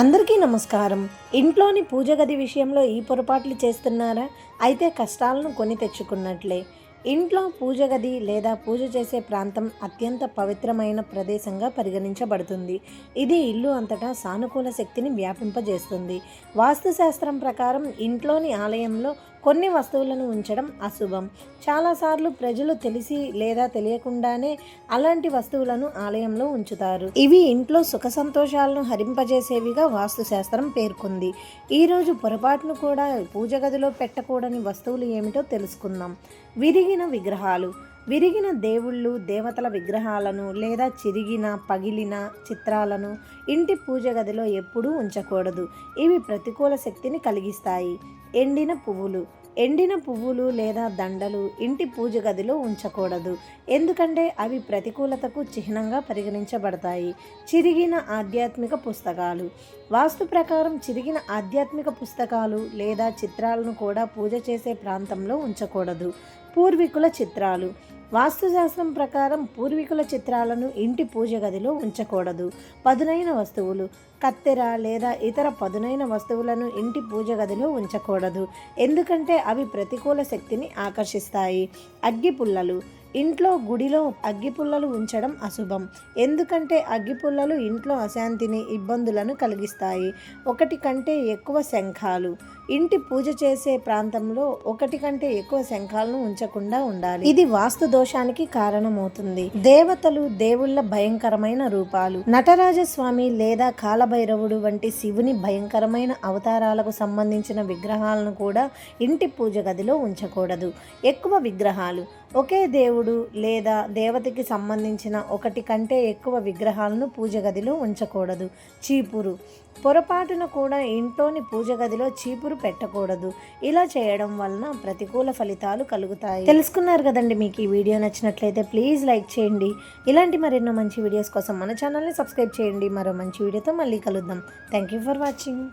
అందరికీ నమస్కారం. ఇంట్లోని పూజ గది విషయంలో ఈ పొరపాట్లు చేస్తున్నారా? అయితే కష్టాలను కొని తెచ్చుకున్నట్లే. ఇంట్లో పూజ గది లేదా పూజ చేసే ప్రాంతం అత్యంత పవిత్రమైన ప్రదేశంగా పరిగణించబడుతుంది. ఇది ఇల్లు అంతటా సానుకూల శక్తిని వ్యాపింపజేస్తుంది. వాస్తుశాస్త్రం ప్రకారం ఇంట్లోని ఆలయంలో కొన్ని వస్తువులను ఉంచడం అశుభం. చాలాసార్లు ప్రజలు తెలిసి లేదా తెలియకుండానే అలాంటి వస్తువులను ఆలయంలో ఉంచుతారు. ఇవి ఇంట్లో సుఖ సంతోషాలను హరింపజేసేవిగా వాస్తుశాస్త్రం పేర్కొంది. ఈరోజు పొరపాటును కూడా పూజ గదిలో పెట్టకూడని వస్తువులు ఏమిటో తెలుసుకుందాం. విరిగిన విగ్రహాలు. విరిగిన దేవుళ్ళు దేవతల విగ్రహాలను లేదా చిరిగిన పగిలిన చిత్రాలను ఇంటి పూజ గదిలో ఎప్పుడూ ఉంచకూడదు. ఇవి ప్రతికూల శక్తిని కలిగిస్తాయి. ఎండిన పువ్వులు ఎండిన పువ్వులు లేదా దండలు ఇంటి పూజ గదిలో ఉంచకూడదు. ఎందుకంటే అవి ప్రతికూలతకు చిహ్నంగా పరిగణించబడతాయి. చిరిగిన ఆధ్యాత్మిక పుస్తకాలు. వాస్తు ప్రకారం చిరిగిన ఆధ్యాత్మిక పుస్తకాలు లేదా చిత్రాలను కూడా పూజ చేసే ప్రాంతంలో ఉంచకూడదు. పూర్వీకుల చిత్రాలు. వాస్తుశాస్త్రం ప్రకారం పూర్వీకుల చిత్రాలను ఇంటి పూజ గదిలో ఉంచకూడదు. పదునైన వస్తువులు కత్తెర లేదా ఇతర పదునైన వస్తువులను ఇంటి పూజ గదిలో ఉంచకూడదు. ఎందుకంటే అవి ప్రతికూల శక్తిని ఆకర్షిస్తాయి. అగ్గిపుల్లలు ఇంట్లో గుడిలో అగ్గిపుల్లలు ఉంచడం అశుభం. ఎందుకంటే అగ్గిపుల్లలు ఇంట్లో అశాంతిని ఇబ్బందులను కలిగిస్తాయి. ఒకటి కంటే ఎక్కువ శంఖాలు. ఇంటి పూజ చేసే ప్రాంతంలో ఒకటి కంటే ఎక్కువ శంఖాలను ఉంచకుండా ఉండాలి. ఇది వాస్తు దోషానికి కారణమవుతుంది. దేవతలు దేవుళ్ళ భయంకరమైన రూపాలు. నటరాజస్వామి లేదా కాలభైరవుడు వంటి శివుని భయంకరమైన అవతారాలకు సంబంధించిన విగ్రహాలను కూడా ఇంటి పూజ గదిలో ఉంచకూడదు. ఎక్కువ విగ్రహాలు ఒకే దేవుడు లేదా దేవతకి సంబంధించిన ఒకటి కంటే ఎక్కువ విగ్రహాలను పూజ గదిలో ఉంచకూడదు. చీపురు. పొరపాటున కూడా ఇంట్లోని పూజ గదిలో చీపురు పెట్టకూడదు. ఇలా చేయడం వలన ప్రతికూల ఫలితాలు కలుగుతాయి. తెలుసుకున్నారు కదండి మీకు ఈ వీడియో నచ్చినట్లయితే ప్లీజ్ లైక్ చేయండి. ఇలాంటి మరెన్నో మంచి వీడియోస్ కోసం మన ఛానల్ని సబ్స్క్రైబ్ చేయండి. మరో మంచి వీడియోతో మళ్ళీ కలుద్దాం. Thank you for watching